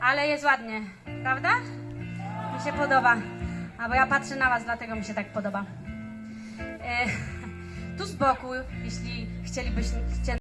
Ale jest ładnie, prawda? Mi się podoba. A bo ja patrzę na was, dlatego mi się tak podoba. E, tu z boku, jeśli chcielibyście